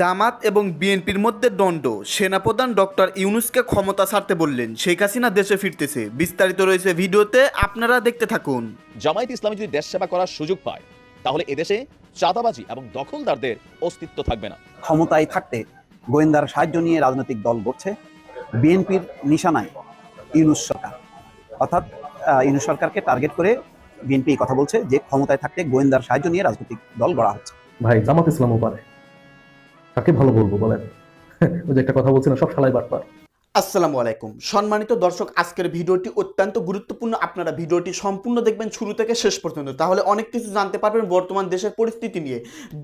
জামাত এবং বিএনপির মধ্যে দ্বন্দ্ব। সেনাপ্রধান ডক্টর ইউনুসকে ক্ষমতা ছাড়তে বললেন শেখ হাসিনা দেশে ফিরতেছে। বিস্তারিত রয়েছে ভিডিওতে আপনারা দেখতে থাকুন। জামায়াত ইসলামী যদি দেশ সেবা করার সুযোগ পায় তাহলে এদেশে চাঁদাবাজি এবং দখলদারদের অস্তিত্ব থাকবে না। ক্ষমতায় থাকতে গোয়েন্দার সাহায্য নিয়ে রাজনৈতিক দল গড়ছে বিএনপির নিশানায় ইউনুস সরকার। অর্থাৎ ইউনুস সরকারকে টার্গেট করে বিএনপি কথা বলছে যে ক্ষমতায় থাকতে গোয়েন্দার সাহায্য নিয়ে রাজনৈতিক দল গড়া হচ্ছে। ভাই জামাত ইসলামও পারে। কাকে ভালো বলব বলেন? ওই যে একটা কথা বলছি না সব সালাই বাটপার। আসসালামু আলাইকুম। সম্মানিত দর্শক, আজকের ভিডিওটি অত্যন্ত গুরুত্বপূর্ণ। আপনারা ভিডিওটি সম্পূর্ণ দেখবেন শুরু থেকে শেষ পর্যন্ত। তাহলে অনেক কিছু জানতে পারবেন বর্তমান দেশের পরিস্থিতি নিয়ে।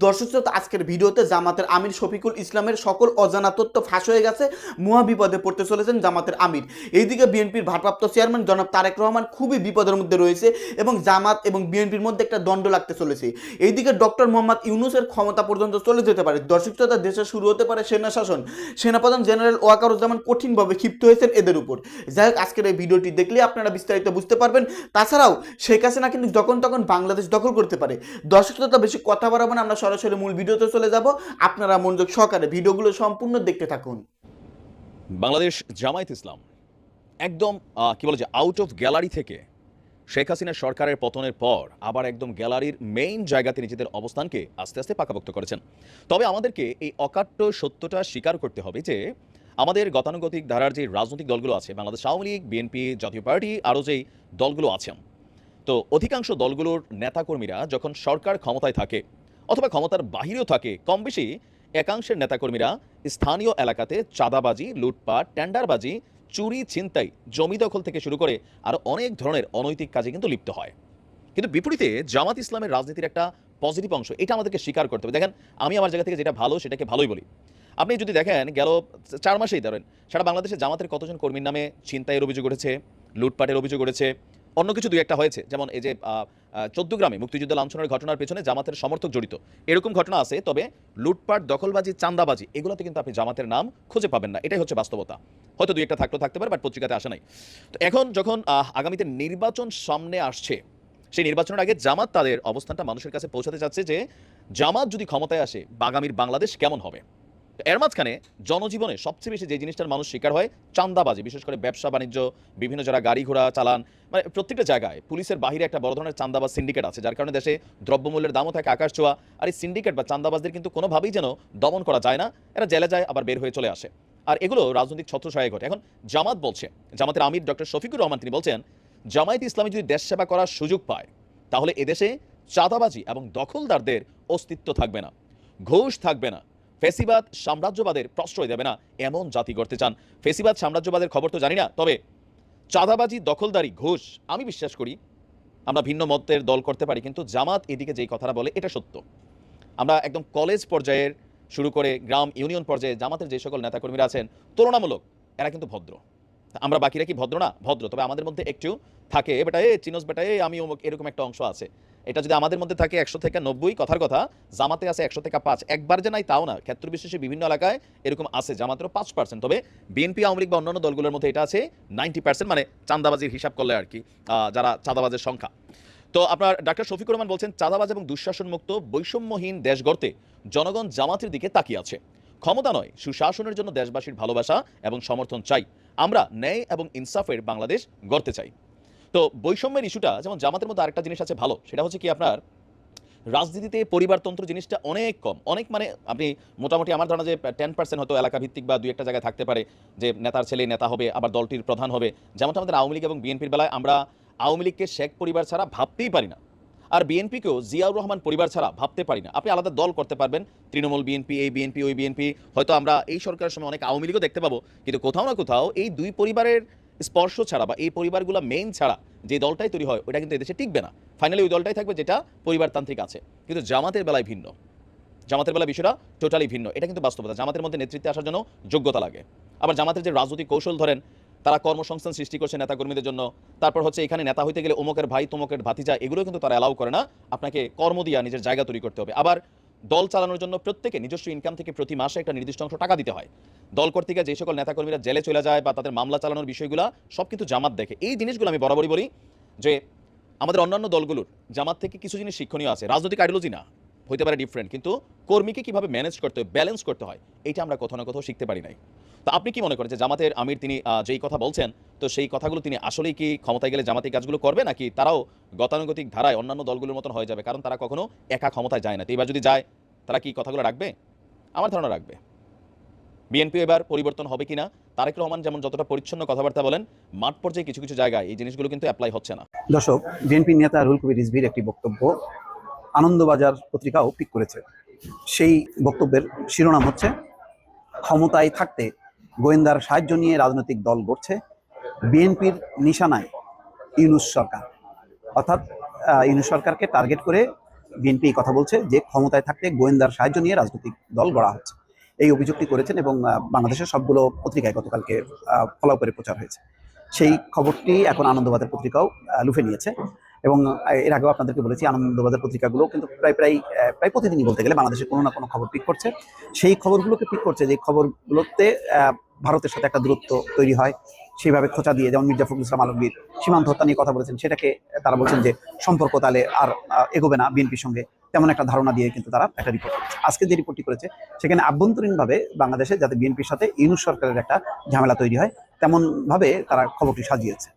দর্শক আজকের ভিডিওতে জামাতের আমির শফিকুল ইসলামের সকল অজানা তথ্য ফাঁস হয়ে গেছে মহা বিপদে পড়তে চলেছেন জামাতের আমির। এইদিকে বিএনপির ভারপ্রাপ্ত চেয়ারম্যান জনাব তারেক রহমান খুবই বিপদের মধ্যে রয়েছে এবং জামাত এবং বিএনপির মধ্যে একটা দণ্ড লাগতে চলেছে। এইদিকে ডক্টর মোহাম্মদ ইউনুসের ক্ষমতা পর্যন্ত চলে যেতে পারে। দর্শক দেশে শুরু হতে পারে সেনা শাসন সেনাপ্রধান জেনারেল ওয়াকারুজ্জামান কঠিনভাবে ক্ষিপ্ত হয়েছেন এদের উপর। যাই হোক, আজকের এই ভিডিওটি দেখলে আপনারা বিস্তারিত বুঝতে পারবেন। তাছাড়াও, শেখ হাসিনা কিন্তু যখন তখন বাংলাদেশ দখল করতে পারে। দর্শক শ্রোতা, বেশি কথা বাড়াবো না, আমরা সরাসরি মূল ভিডিওতে চলে যাব। আপনারা মনোযোগ সহকারে ভিডিওগুলো সম্পূর্ণ দেখতে থাকুন। বাংলাদেশ জামায়াত ইসলাম একদম কি বলে যে আউট অফ গ্যালারি থেকে শেখ হাসিনা সরকারের পতনের পর আবার একদম গ্যালারির মেইন জায়গাতে নিজেদের অবস্থানকে আস্তে আস্তে পাকাপোক্ত করেছেন। তবে আমাদেরকে এই অকাট্য সত্যটা স্বীকার করতে হবে যে আমাদের গতানুগতিক ধারার যে রাজনৈতিক দলগুলো আছে, Bangladesh Awami League BNP Jatiya Party, আরও যেই দলগুলো আছেন তো অধিকাংশ দলগুলোর নেতাকর্মীরা যখন সরকার ক্ষমতায় থাকে অথবা ক্ষমতার বাহিরেও থাকে, কম বেশি একাংশের নেতাকর্মীরা স্থানীয় এলাকাতে চাঁদাবাজি, লুটপাট, টেন্ডারবাজি, চুরি, ছিনতাই, জমি দখল থেকে শুরু করে আরও অনেক ধরনের অনৈতিক কাজে কিন্তু লিপ্ত হয়। কিন্তু বিপরীতে জামাত ইসলামের রাজনীতির একটা পজিটিভ অংশ, এটা আমাদেরকে স্বীকার করতে হবে। দেখেন, আমি আমার জায়গা থেকে যেটা ভালো সেটাকে ভালোই বলি। আপনি যদি দেখেন গেল চার মাসেই ধরেন, সারা বাংলাদেশে জামাতের কতজন কর্মীর নামে ছিনতাইয়ের অভিযোগ উঠেছে, লুটপাটের অভিযোগ উঠেছে, অন্য কিছু দুই একটা হয়েছে। যেমন এই যে চোদ্দ গ্রামে মুক্তিযুদ্ধ লাঞ্ছনের ঘটনার পেছনে জামাতের সমর্থক জড়িত। এরকম ঘটনা আছে, তবে লুটপাট, দখলবাজি চান্দাবাজি এগুলোতে কিন্তু আপনি জামাতের নাম খুঁজে পাবেন না। এটাই হচ্ছে বাস্তবতা। হয়তো দুই একটা থাকলেও থাকতে পারে, বাট পত্রিকাতে আসে নাই। তো এখন যখন আগামীতে নির্বাচন সামনে আসছে, সেই নির্বাচনের আগে জামাত তাদের অবস্থানটা মানুষের কাছে পৌঁছাতে চাচ্ছে যে, জামাত যদি ক্ষমতায় আসে আগামীর বাংলাদেশ কেমন হবে? এর মাঝখানে জনজীবনে সবচেয়ে বেশি যে জিনিসটার মানুষ শিকার হয় চান্দাবাজি বিশেষ করে ব্যবসা, বাণিজ্য, বিভিন্ন যারা গাড়ি ঘোড়া, চালান মানে প্রত্যেকটা জায়গায় পুলিশের বাহিরে একটা বড় ধরনের চান্দাবাজ সিন্ডিকেট আছে, যার কারণে দেশে দ্রব্যমূল্যের দামও থাকে, আকাশ ছোঁয়া। আর এই সিন্ডিকেট বা চান্দাবাজদের কিন্তু কোনোভাবেই যেন দমন করা যায় না, এরা জেলে যায়, আবার বের হয়ে চলে আসে। আর এগুলো রাজনৈতিক ছত্রছায়া ঘটে। এখন জামাত বলছে, জামাতের আমির ডক্টর শফিকুর রহমান তিনি বলছেন, জামায়াত ইসলামী যদি দেশ সেবা করার সুযোগ পায়, তাহলে এদেশে চাঁদাবাজি এবং দখলদারদের অস্তিত্ব থাকবে না, ঘোষ থাকবে না। ফেসিবাদ সাম্রাজ্যবাদের প্রশ্রয় দেবে না, এমন জাতি করতে চান। ফেসিবাদ সাম্রাজ্যবাদের খবর তো জানি না, তবে চাঁদাবাজি দখলদারি ঘুষ, আমি বিশ্বাস করি, আমরা ভিন্ন মতের দল করতে পারি, কিন্তু জামাত এদিকে যেই কথাটা বলে, এটা সত্য। আমরা একদম কলেজ পর্যায়ের শুরু করে গ্রাম ইউনিয়ন পর্যায়ে জামাতের যে সকল নেতাকর্মীরা আছেন, তুলনামূলক এরা কিন্তু ভদ্র। আমরা বাকিরা কি ভদ্র না? ভদ্র, তবে আমাদের মধ্যে একটু থাকে বেটা, এ চিনোস বেটা, এ, আমি অমুক, এরকম একটা অংশ আছে। এটা যদি আমাদের মধ্যে থাকে একশো থেকে নব্বই, কথার কথা, জামাতে আছে একশো থেকে পাঁচ, একবার যে নাই তাও না ক্ষেত্র বিশেষে বিভিন্ন এলাকায় এরকম আছে জামাতেরও পাঁচ পার্সেন্ট তবে বিএনপি, আওয়ামী বা অন্যান্য দলগুলোর মধ্যে এটা আছে নাইনটি পার্সেন্ট মানে চাঁদাবাজির হিসাব করলে আর কি যারা চাঁদাবাজের সংখ্যা। তো আপনার ডাক্তার শফিকুর রহমান বলছেন, চাঁদাবাজ এবং দুঃশাসন মুক্ত বৈষম্যহীন দেশ গড়তে জনগণ জামাতের দিকে তাকিয়ে আছে। ক্ষমতা নয়, সুশাসনের জন্য দেশবাসীর ভালোবাসা এবং সমর্থন চাই। আমরা ন্যায় এবং ইনসাফের বাংলাদেশ গড়তে চাই। তো বৈষম্যের ইস্যুটা, যেমন জামাতের মধ্যে আরেকটা জিনিস আছে ভালো, সেটা হচ্ছে কি আপনার রাজনীতিতে পরিবারতন্ত্র জিনিসটা অনেক কম। অনেক মানে আপনি মোটামুটি আমার ধারণা যে টেন পার্সেন্ট হয়তো এলাকা ভিত্তিক বা দুই একটা জায়গায় থাকতে পারে যে নেতার ছেলে নেতা হবে, আবার দলটির প্রধান হবে। যেমনটা আমাদের আওয়ামী লীগ এবং বিএনপির বেলায় আমরা আওয়ামী লীগকে শেখ পরিবার ছাড়া ভাবতেই পারি না। আর বিএনপিকেও জিয়াউর রহমান পরিবার ছাড়া ভাবতে পারি না। আপনি আলাদা দল করতে পারবেন, তৃণমূল বিএনপি, এই বিএনপি, ওই বিএনপি, হয়তো আমরা এই সরকারের সময় অনেক আওয়ামী লীগও দেখতে পাবো। কিন্তু কোথাও না কোথাও এই দুই পরিবারের স্পর্শ ছাড়া বা এই পরিবারগুলো মেইন ছাড়া যে দলটাই তৈরি হয় ওটা কিন্তু এদেশে টিকবে না। ফাইনালি ওই দলটাই থাকবে যেটা পরিবারতান্ত্রিক আছে। কিন্তু জামাতের বেলায় ভিন্ন। জামাতের বেলা বিষয়টা টোটালি ভিন্ন। এটা কিন্তু বাস্তবতা। জামাতের মধ্যে নেতৃত্বে আসার জন্য যোগ্যতা লাগে। আবার জামাতের যে রাজনৈতিক কৌশল ধরেন, তারা কর্মসংস্থান সৃষ্টি করছে নেতাকর্মীদের জন্য, তারপর হচ্ছে এখানে নেতা হইতে গেলে অমুকের ভাই, তমুকের ভাতিজা এগুলো কিন্তু তারা অ্যালাউ করে না। আপনাকে কর্ম দিয়া নিজের জায়গা তৈরি করতে হবে। আবার দল চালানোর জন্য প্রত্যেকে নিজস্ব ইনকাম থেকে প্রতি মাসে একটা নির্দিষ্ট অংশ টাকা দিতে হয়। দল করতে যে সকল নেতাকর্মীরা জেলে চলে যায় বা তাদের মামলা চালানোর বিষয়গুলো সব কিন্তু জামাত দেখে। এই জিনিসগুলো আমি বরাবরই বলি যে আমাদের অন্যান্য দলগুলোর জামাত থেকে কিছু জিনিস শিক্ষণীয় আছে। রাজনৈতিক আইডিওলজি না, হইতে পারে ডিফারেন্ট কিন্তু কর্মীকে কীভাবে ম্যানেজ করতে হয় ব্যালেন্স করতে হয়, এটা আমরা কোথাও না কোথাও শিখতে পারি নাই। তো আপনি কি মনে করেন যে জামাতের আমির তিনি যেই কথা বলছেন, তো সেই কথাগুলো তিনি আসলেই কি ক্ষমতায় গেলে জামাতি কাজগুলো করবে, নাকি তারাও গতানুগতিক ধারায় অন্যান্য দলগুলোর মতন হয়ে যাবে? কারণ তারা কখনো একা ক্ষমতায় যায় না। তো এবার যদি যায়, তারা কি কথাগুলো রাখবে? আমার ধারণা রাখবে। বিএনপি এবার পরিবর্তন হবে কিনা? তারেক রহমান যেমন যতটা পরিচ্ছন্ন কথাবার্তা বলেন, মাঠ পর্যায়ে কিছু কিছু জায়গায় এই জিনিসগুলো কিন্তু অ্যাপ্লাই হচ্ছে না। দর্শক, বিএনপি নেতা রুল কবির রিজভির একটি বক্তব্য আনন্দবাজার পত্রিকাও পিক করেছে। সেই বক্তব্যের শিরোনাম হচ্ছে, ক্ষমতায় থাকতে গোয়েন্দার সাহায্য নিয়ে রাজনৈতিক দল গড়ছে। বিএনপির নিশানায় ইউনুস সরকার। অর্থাৎ ইউনুস সরকারকে টার্গেট করে বিএনপি কথা বলছে যে ক্ষমতায় থাকতে গোয়েন্দার সাহায্য নিয়ে রাজনৈতিক দল গড়া হচ্ছে। এই অভিযোগটি করেছেন এবং বাংলাদেশের সবগুলো পত্রিকায় গতকালকে ফলো করে প্রচার হয়েছে। সেই খবরটি এখন আনন্দবাজার পত্রিকাও লুফে নিয়েছে এবং এর আগেও আপনাদেরকে বলেছি, আনন্দবাজার পত্রিকাগুলো কিন্তু প্রায় প্রায় প্রায় প্রতিদিনই বলতে গেলে বাংলাদেশে কোনো না কোনো খবর পিক করছে। সেই খবরগুলোকে পিক করছে যে খবরগুলোতে ভারতের সাথে একটা দূরত্ব তৈরি হয়, সেইভাবে খোঁচা দিয়ে যেমন মির্জা ফখরুল ইসলাম আলমগীর সীমান্ত হত্যা নিয়ে কথা বলেছেন, সেটাকে তারা বলছেন যে সম্পর্ক তাহলে আর এগোবে না বিএনপির সঙ্গে, তেমন একটা ধারণা দিয়ে কিন্তু তারা একটা রিপোর্ট করেছে। আজকে যে রিপোর্টটি করেছে, সেখানে আভ্যন্তরীণভাবে বাংলাদেশে যাতে বিএনপির সাথে ইউনুস সরকারের একটা ঝামেলা তৈরি হয় তেমন ভাবে তারা খবরটি সাজিয়েছে।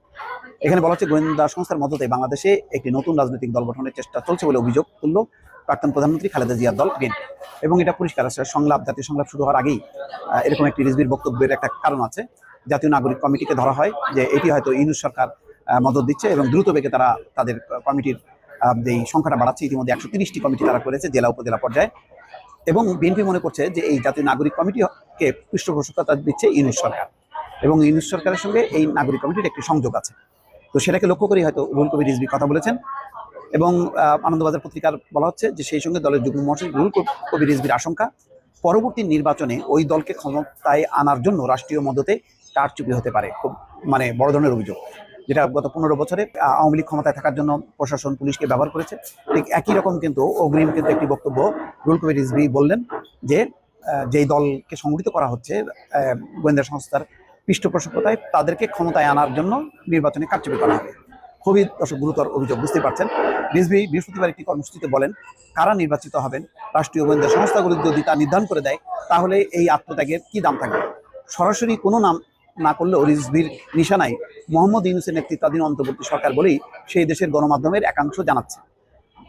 এখানে বলা হচ্ছে গোয়েন্দা সংস্থার মদতে বাংলাদেশে একটি নতুন রাজনৈতিক দল গঠনের চেষ্টা চলছে বলে অভিযোগ তুলল প্রাক্তন প্রধানমন্ত্রী খালেদা জিয়ার দল, বিএনপি। এবং এটা পরিষ্কার আছে, সংলাপ, জাতীয় সংলাপ শুরু হওয়ার আগেই এরকম একটি রিজবির বক্তব্যের একটা কারণ আছে। জাতীয় নাগরিক কমিটিকে ধরা হয় যে এটি হয়তো ইউনুস সরকার মদত দিচ্ছে এবং দ্রুত বেগে তারা তাদের কমিটির যেই সংখ্যাটা বাড়াচ্ছে, ইতিমধ্যে একশো তিরিশটি কমিটি তারা করেছে জেলা, উপজেলা পর্যায়ে। এবং বিএনপি মনে করছে যে এই জাতীয় নাগরিক কমিটিকে পৃষ্ঠপোষকতা দিচ্ছে ইউনুস সরকার। এবং ইউনুস সরকারের সঙ্গে এই নাগরিক কমিটির একটি সংযোগ আছে। তো সেটাকে লক্ষ্য করেই হয়তো রুল কবির রিজভি কথা বলেছেন। এবং আনন্দবাজার পত্রিকার বলা হচ্ছে যে সেই সঙ্গে দলের যুগ্ম মহাসচিব কব- কবির রিজভির আশঙ্কা, পরবর্তী নির্বাচনে ওই দলকে ক্ষমতায় আনার জন্য রাষ্ট্রীয় মদতে কারচুপি হতে পারে, খুব মানে বড় ধরনের অভিযোগ, যেটা গত পনেরো বছরে আওয়ামী লীগ ক্ষমতায় থাকার জন্য প্রশাসন পুলিশকে ব্যবহার করেছে। ঠিক একই রকম কিন্তু অগ্রিম কিন্তু একটি বক্তব্য রুল কবির রিজভি বললেন যে যেই দলকে সংগঠিত করা হচ্ছে গোয়েন্দা সংস্থার পৃষ্ঠপোষকতায় তাদেরকে ক্ষমতায় আনার জন্য নির্বাচনে কারচুপি করা হবে। খুবই দর্শক গুরুতর অভিযোগ বুঝতে পারছেন। রিজভি বৃহস্পতিবার একটি কর্মসূচিতে বলেন, কারা নির্বাচিত হবেন, রাষ্ট্রীয় গোয়েন্দা সংস্থাগুলি যদি তা নির্ধারণ করে দেয়, তাহলে এই আত্মত্যাগের কি দাম থাকবে? সরাসরি কোনো নাম না করলেও রিজভির নিশানায় মোহাম্মদ ইউনুসের নেতৃত্বাধীন অন্তর্বর্তী সরকার বলেই সেই দেশের গণমাধ্যমের একাংশ জানাচ্ছে।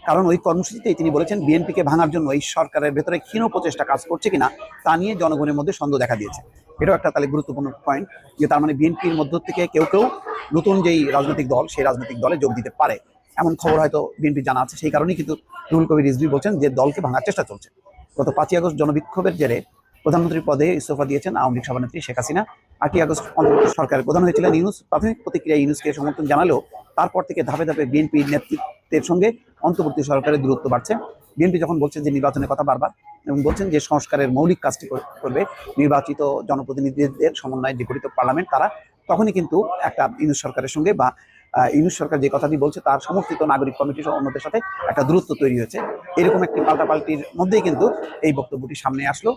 কারণ ওই কর্মসূচিতেই তিনি বলেছেন, বিএনপিকে ভাঙার জন্য এই সরকারের ভেতরে ক্ষীণ প্রচেষ্টা কাজ করছে কিনা, তা নিয়ে জনগণের মধ্যে সন্দেহ দেখা দিয়েছে। এটাও একটা তাহলে গুরুত্বপূর্ণ পয়েন্ট যে তার মানে বিএনপির মধ্য থেকে কেউ কেউ নতুন যেই রাজনৈতিক দল, সেই রাজনৈতিক দলে যোগ দিতে পারে। এমন খবর হয়তো বিএনপি জানা আছে, সেই কারণেই কিন্তু রুল কবির রিজভি বলছেন যে দলকে ভাঙার চেষ্টা চলছে। গত পাঁচই আগস্ট জনবিক্ষোভের জেরে প্রধানমন্ত্রীর পদে ইস্তফা দিয়েছেন আওয়ামী লীগ সভানেত্রী শেখ হাসিনা। আটই আগস্ট অন্তর্বর্তী সরকারের প্রধান হয়েছিলেন ইউনুস। প্রাথমিক প্রতিক্রিয়া ইউনুসকে সমর্থন জানালেও তারপর থেকে ধাপে ধাপে বিএনপির নেতৃত্বের সঙ্গে অন্তর্বর্তী সরকারের দূরত্ব বাড়ছে। বিএনপি যখন বলছেন যে নির্বাচনের কথা বারবার এবং বলছেন যে সংস্কারের মৌলিক কাজটি কর- করবে নির্বাচিত জনপ্রতিনিধিদের সমন্বয়ে যে গঠিত পার্লামেন্ট, তারা তখনই কিন্তু একটা ইউনুস সরকারের সঙ্গে বা ইউনুস সরকার যে কথাটি বলছে তার সমর্থিত নাগরিক কমিটি সহ অন্যদের সাথে একটা দূরত্ব তৈরি হয়েছে। এরকম একটি পাল্টাপাল্টির মধ্যেই কিন্তু এই বক্তব্যটি সামনে আসলো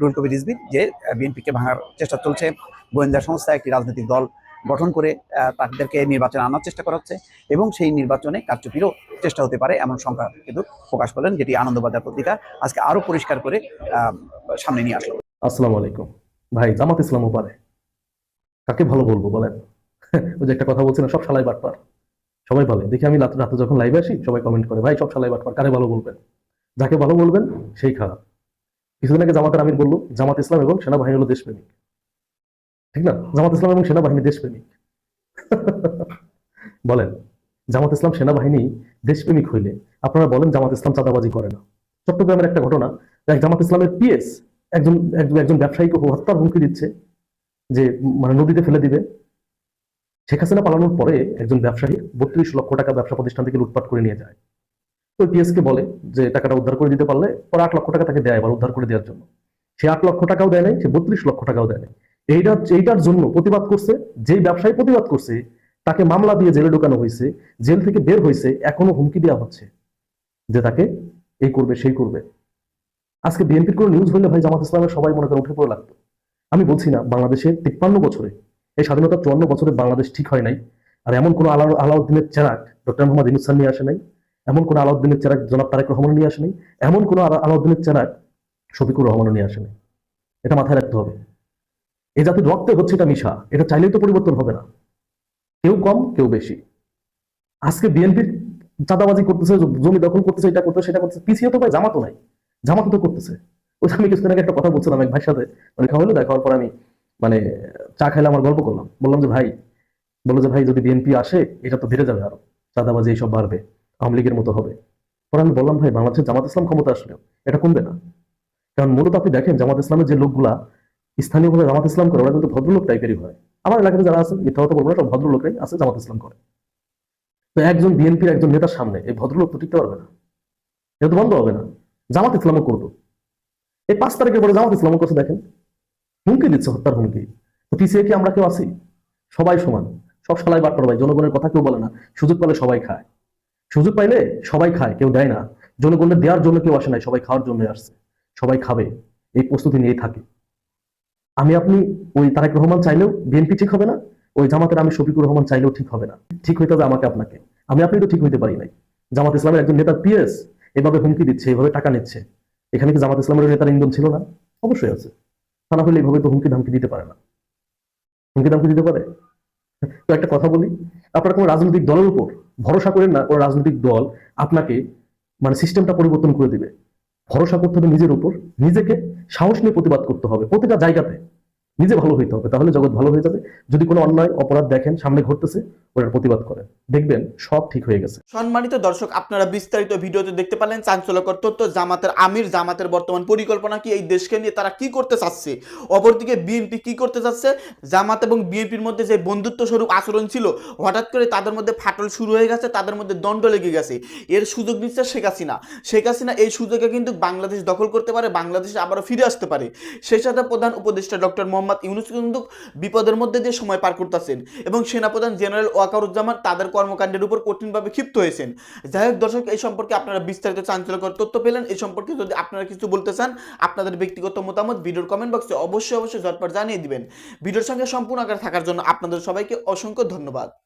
রুল কবির রিজভির যে বিএনপিকে ভাঙার চেষ্টা চলছে। গোয়েন্দা সংস্থা একটি রাজনৈতিক দল গঠন করে তাদেরকে নির্বাচনে আনার চেষ্টা করা হচ্ছে এবং সেই নির্বাচনে কারচুপিরও চেষ্টা হতে পারে এমন সংখ্যা কিন্তু প্রকাশ করলেন যেটি আনন্দবাজার পত্রিকা আজকে আরও পরিষ্কার করে সামনে নিয়ে আসলো। আসসালামু আলাইকুম। ভাই, জামাত ইসলামও পারে কাকে ভালো বলব বলেন? ওই যে একটা কথা বলছি না সব সালাই বাটপার। সবাই বলে দেখি আমি রাতে রাতে যখন লাইভে আসি, সবাই কমেন্ট করে, ভাই, সব সালাই বাটপার, কারে ভালো বলবেন? যাকে ভালো বলবেন, সেই খারাপ। কিছুদিন আগে জামাতের আমির বলল, জামাত ইসলাম এবং সেনাবাহিনী হলো দেশপ্রেমিক। ঠিক না? জামাত ইসলাম এবং সেনাবাহিনী দেশপ্রেমিক। বলেন, জামাত ইসলাম, সেনাবাহিনী দেশপ্রেমিক হইলে আপনারা বলেন জামাত ইসলাম চাঁদাবাজি করে না। চট্টগ্রামের একটা ঘটনা এক জামাত ইসলামের পিএস একজন একজন- ব্যবসায়ীকে হত্যার হুমকি দিচ্ছে যে মানে নদীতে ফেলে দিবে। শেখ হাসিনা পালানোর পরে একজন ব্যবসায়ী বত্রিশ লক্ষ টাকা ব্যবসা প্রতিষ্ঠান থেকে লুটপাট করে নিয়ে যায়। তো পিএস কে বলে যে, টাকাটা উদ্ধার করে দিতে পারলে পরে আট লক্ষ টাকা তাকে দেয় এবার উদ্ধার করে দেওয়ার জন্য। সে আট লক্ষ টাকাও দেয় নাই, সে বত্রিশ লক্ষ টাকাও দেয় নাই। এইটা এইটার জন্য প্রতিবাদ করছে, যেই ব্যবসায়ী প্রতিবাদ করছে, তাকে মামলা দিয়ে জেলে ঢোকানো হয়েছে, জেল থেকে বের হয়েছে, এখনও হুমকি দেওয়া হচ্ছে যে তাকে এই করবে, সেই করবে। আজকে বিএনপির কোনো নিউজ হলে ভাই জামাত ইসলামের সবাই মনে করে উঠে পড়ে লাগতো আমি বলছি না, বাংলাদেশে তিপ্পান্ন বছরে, এই স্বাধীনতা চুয়ান্ন বছরে বাংলাদেশ ঠিক হয় নাই, আর এমন কোনো আলা আলাউদ্দিনের চেরাক ডক্টর মোহাম্মদ ইনুসান নিয়ে আসে নাই, এমন কোনো আলাউদ্দিনের চেরাক জনাব তারেক রহমান নিয়ে আসে নাই, এমন কোনো আলা- আলাউদ্দিনের চেরাক শফিকুর রহমানও নিয়ে আসে নাই। এটা মাথায় রাখতে হবে। এ জাতির রক্তে হচ্ছে এটা মিশা এটা চাইলেই তো পরিবর্তন হবে না। কেউ কম, কেউ বেশি। আজকে বিএনপির চাঁদাবাজি করতেছে, জমি দখল করতেছে, এটা করতেছে, সেটা করতেছে, পিছিয়ে তো ভাই জামাতও নাই। জামাতও তো করতেছে। ওই আমি কিছুদিন আগে একটা কথা বলছিলাম এক ভাইয়ের সাথে। মানে খাওয়া হলো, দেখা হওয়ার পর আমি মানে চা খাইলে আমার গল্প করলাম। বললাম যে, ভাই, বলল যে, ভাই, যদি বিএনপি আসে, এটা তো বেড়ে যাবে আরও। চাঁদাবাজি এইসব বাড়বে। আওয়ামী লীগের মতো হবে। পরে আমি বললাম, ভাই, বাংলাদেশের জামাত ইসলাম ক্ষমতা আসলেও এটা কমবে না। কারণ মূলত আপনি দেখেন, জামাত ইসলামের যে লোকগুলা স্থানীয়ভাবে জামাত ইসলাম করে, ওরা কিন্তু ভদ্রলোক টাইপেরই হয়। আমার এলাকাতে যারা আছে, মিথ্যা বলব না, সব ভদ্রলোকরাই আছে জামাত ইসলাম করে। তো একজন বিএনপির একজন নেতার সামনে এই ভদ্রলোক তো টিকতে পারবে না। এটা তো বন্ধ হবে না। জামাত ইসলামও করতো এই পাঁচ তারিখের পরে জামাত ইসলামও করছে, দেখেন। হুমকি দিচ্ছে, হত্যার হুমকি। তো পিছিয়ে কি আমরা কেউ আছি? সবাই সমান। সব সলাই বাট ভাই, জনগণের কথা কেউ বলে না। সুযোগ পেলে সবাই খায়। সুযোগ পাইলে সবাই খায়, কেউ দেয় না। জনগণের দেওয়ার জন্য কেউ আসে নাই, সবাই খাওয়ার জন্য আসছে। সবাই খাবে। এই প্রস্তুতি নিয়েই থাকে। আমি আপনি ওই তারেক রহমান চাইলেও বিএনপি ঠিক হবে না, ওই জামাতের আমি শফিকুর রহমান চাইলেও ঠিক হবে না। ঠিক হইতে হবে আমাকে আপনাকে। আমি আপনি তো ঠিক হইতে পারি নাই। জামাত ইসলামের একজন নেতা পিএস, এভাবে হুমকি দিচ্ছে, এভাবে টাকা নিচ্ছে। এখানে কি জামাত ইসলামের নেতার ইন্ধন ছিল না? অবশ্যই আছে। তা না হলে এইভাবে তো হুমকি ধামকি দিতে পারে না। হুমকি ধামকি দিতে পারে? তো একটা কথা বলি, আপনার কোনো রাজনৈতিক দলের উপর ভরসা করেন না, কোনো রাজনৈতিক দল আপনাকে মানে সিস্টেমটা পরিবর্তন করে দিবে। ভরসা করতে হবে নিজের উপর নিজেকে সাহস নিয়ে প্রতিবাদ করতে হবে প্রতিটা জায়গাতে। নিজে ভালো হইতে হবে, তাহলে জগৎ ভালো হয়ে যাবে। যদি কোনো অন্যায়, অপরাধ দেখেন, সামনে ঘটতেছে ওটার প্রতিবাদ করেন। দেখবেন সব ঠিক হয়ে গেছে। সম্মানিত দর্শক, আপনারা বিস্তারিত ভিডিওতে দেখতে পারলেন চাঞ্চল্যকর তথ্য, জামাতের আমির, জামাতের বর্তমান পরিকল্পনা কি, এই দেশকে নিয়ে তারা কি করতে চাচ্ছে? অপরদিকে বিএনপি কি করতে চাচ্ছে? জামাত এবং বিএনপির মধ্যে যে বন্ধুত্ব স্বরূপ আচরণ ছিল, হঠাৎ করে তাদের মধ্যে ফাটল শুরু হয়ে গেছে, তাদের মধ্যে দণ্ড লেগে গেছে। এর সুযোগ নিচ্ছে শেখ হাসিনা। শেখ হাসিনা এই সুযোগে কিন্তু বাংলাদেশ দখল করতে পারে, বাংলাদেশে আবারও ফিরে আসতে পারে। সেই সাথে প্রধান উপদেষ্টা ডক্টর মোহাম্মদ ইউনুস কিন্তু বিপদের মধ্যে দিয়ে সময় পার করতেছেন এবং সেনাপ্রধান জেনারেল ওয়াকারুজ্জামান তাদের কর্মকাণ্ডের উপর কঠিনভাবে ক্ষিপ্ত হয়েছেন। যাই হোক, দর্শক, এই সম্পর্কে আপনারা বিস্তারিত চাঞ্চল্যকর তথ্য পেলেন। এই সম্পর্কে যদি আপনারা কিছু বলতে চান, আপনাদের ব্যক্তিগত মতামত ভিডিওর কমেন্ট বক্সে অবশ্যই অবশ্যই ঝটপট জানিয়ে দিবেন। ভিডিওর সঙ্গে সম্পূর্ণ আকার থাকার জন্য আপনাদের সবাইকে অসংখ্য ধন্যবাদ।